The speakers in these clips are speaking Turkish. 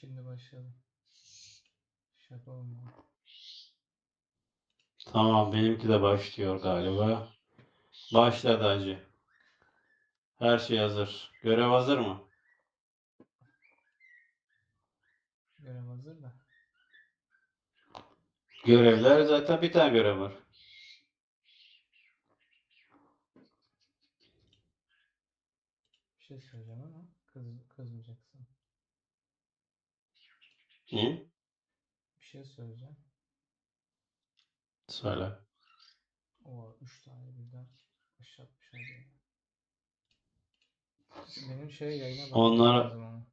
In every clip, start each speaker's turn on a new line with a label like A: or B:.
A: Şimdi başladı. Şaka olma.
B: Tamam benimki de başlıyor galiba. Başladı hacı. Her şey hazır. Görev hazır mı?
A: Görev hazır da.
B: Görevler zaten bir tane görev var.
A: Bir şey söyleyeceğim ama kız, kızmayacaksın.
B: Hı?
A: Bir şey söyleyeceğim.
B: Söyle.
A: O üç tane birden başlatmışlar ya. Benim şey yayına bakmam
B: Onlar-
A: lazım ama.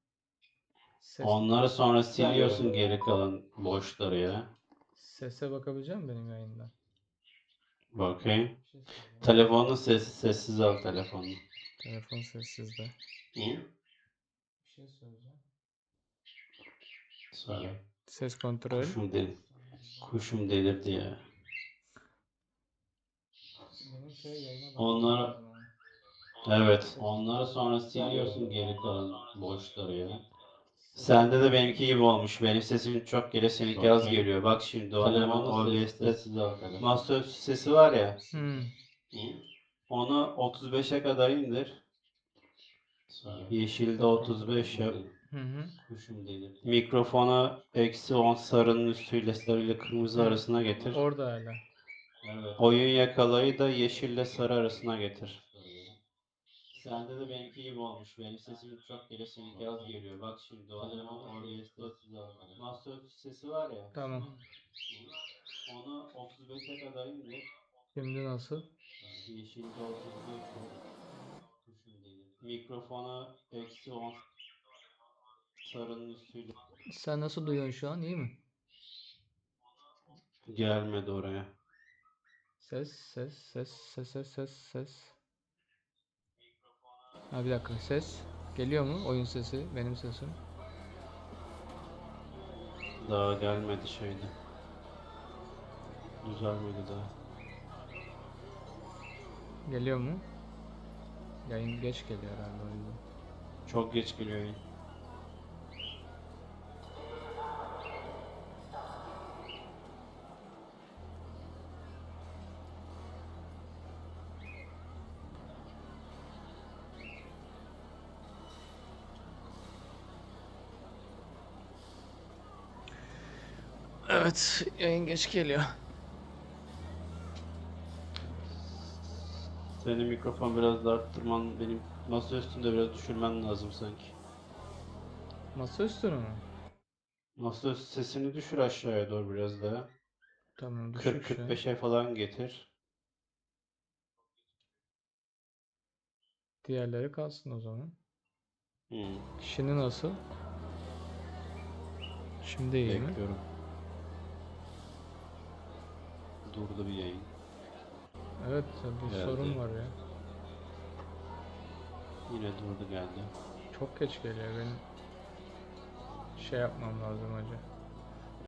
A: Ses,
B: Onları sonra siliyorsun geri kalan boşları ya.
A: Sese bakabilecek misin benim yayından?
B: Bakayım.
A: Bir şey söyleyeceğim.
B: Telefonun sesi sessiz al telefonunu.
A: Telefon sessizde.
B: Hı?
A: Bir şey söyleyeceğim.
B: Söyle.
A: Ses kontrol.
B: Kuşum, del Kuşum delirdi ya.
A: Şey
B: Onlar-. Evet. Onları sonra siliyorsun geri kalan boşları ya. Sende de benimki gibi olmuş. Benim sesim çok geliyor, seninki az geliyor. Bak şimdi o hemen OBS'te masaüstü sesi var ya.
A: Hmm.
B: Onu 35'e kadar indir. Yeşilde 35 yap.
A: Hı hı.
B: Mikrofonu eksi 10 sarının üstüyle sarıyla kırmızı arasına getir.
A: Orada hala.
B: Oyun yakalayı da yeşille sarı arasına getir. Sende de benimki gibi olmuş. Benim sesim çok geliyor, seninki az geliyor. Bak şimdi o hemen OBS'te masaüstü sesi var ya.
A: Tamam.
B: Onu 35'e kadar indir.
A: Şimdi nasıl?
B: Yeşilde 35 yap. Mikrofonu eksi 10 sarının üstüyle
A: Sen nasıl duyuyorsun şu an? İyi mi?
B: gelmedi oraya.
A: Ses, ses, ses, ses, ses, ses, ses. Ha bir dakika ses. Geliyor mu? Oyun sesi, benim sesim.
B: Daha gelmedi şeydi. Düzelmedi daha.
A: Geliyor mu? Yayın geç geliyor herhalde o yüzden.
B: Çok geç geliyor yayın.
A: Evet, yayın geç geliyor.
B: Senin mikrofon biraz da arttırman, benim masa üstünde biraz düşürmen lazım sanki.
A: Masa üstünü mü?
B: Masa üstü sesini düşür aşağıya doğru biraz daha.
A: Tamam, an.
B: 40-45'e falan getir.
A: Diğerleri kalsın o zaman.
B: Hmm,
A: Şimdi nasıl? Şimdi iyi mi?
B: bekliyorum. Durdu bir yayın.
A: Evet, bir
B: Geldi.
A: sorun var ya.
B: Yine durdu geldi.
A: Çok geç geliyor benim. Şey yapmam lazım acı.